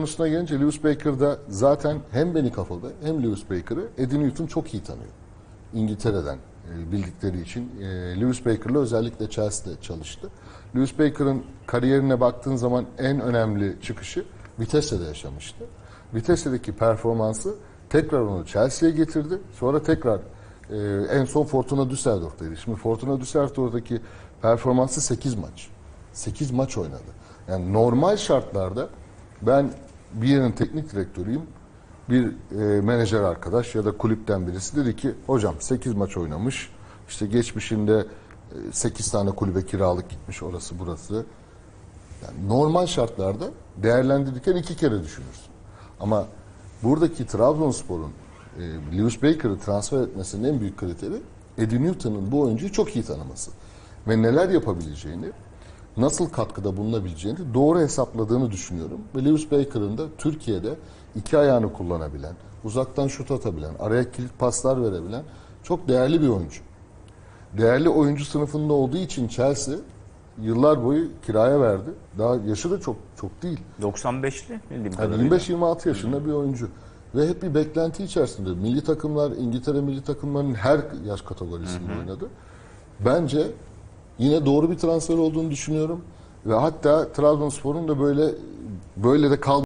konusuna gelince Lewis Baker'da zaten hem Benny kafalı hem Lewis Baker'ı Eddie Newton çok iyi tanıyor. İngiltere'den e, bildikleri için. E, Lewis Baker'la özellikle Chelsea'de çalıştı. Lewis Baker'ın kariyerine baktığın zaman en önemli çıkışı Vitesse'de yaşamıştı. Vitesse'deki performansı tekrar onu Chelsea'ye getirdi. Sonra tekrar e, en son Fortuna Düsseldorf'taydı. Şimdi Fortuna Düsseldorf'taki performansı 8 maç. 8 maç oynadı. Yani normal şartlarda ben bir yerin teknik direktörüyüm. Bir e, menajer arkadaş ya da kulüpten birisi dedi ki hocam 8 maç oynamış. İşte geçmişinde 8 tane kulübe kiralık gitmiş orası burası. Yani normal şartlarda değerlendirirken iki kere düşünürsün. Ama buradaki Trabzonspor'un e, Lewis Baker'ı transfer etmesinin en büyük kriteri Eddie Newton'un bu oyuncuyu çok iyi tanıması. Ve neler yapabileceğini, nasıl katkıda bulunabileceğini doğru hesapladığını düşünüyorum. Ve Lewis Baker'ın da Türkiye'de iki ayağını kullanabilen, uzaktan şut atabilen, araya kilit paslar verebilen çok değerli bir oyuncu. Değerli oyuncu sınıfında olduğu için Chelsea yıllar boyu kiraya verdi. Daha yaşı da çok çok değil. 95'li bildiğim Yani kadarıyla. 25-26 yaşında bir oyuncu. Ve hep bir beklenti içerisinde. Milli takımlar, İngiltere milli takımlarının her yaş kategorisinde oynadı. Bence yine doğru bir transfer olduğunu düşünüyorum. Ve hatta Trabzonspor'un da böyle böyle de kal